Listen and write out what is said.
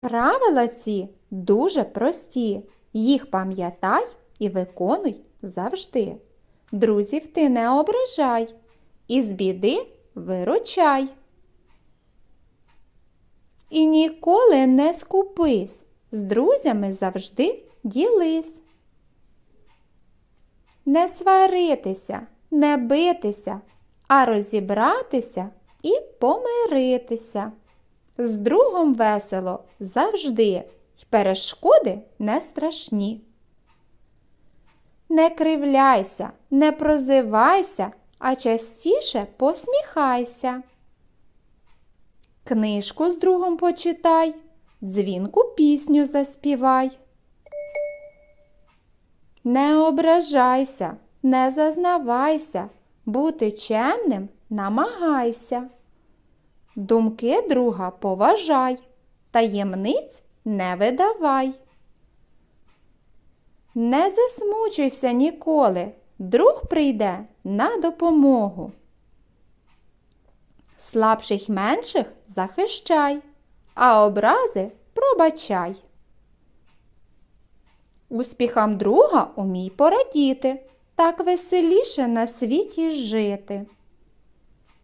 Правила ці дуже прості. Їх пам'ятай і виконуй завжди. Друзів ти не ображай, із біди виручай. І ніколи не скупись, з друзями завжди ділись. Не сваритися, не битися, а розібратися і помиритися. З другом весело завжди, й перешкоди не страшні. Не кривляйся, не прозивайся, а частіше посміхайся. Книжку з другом почитай, дзвінку пісню заспівай. Не ображайся, не зазнавайся, бути чемним намагайся. Думки друга поважай, таємниць не видавай. Не засмучуйся ніколи, друг прийде на допомогу. Слабших менших захищай, а образи пробачай. Успіхам друга умій порадіти, так веселіше на світі жити.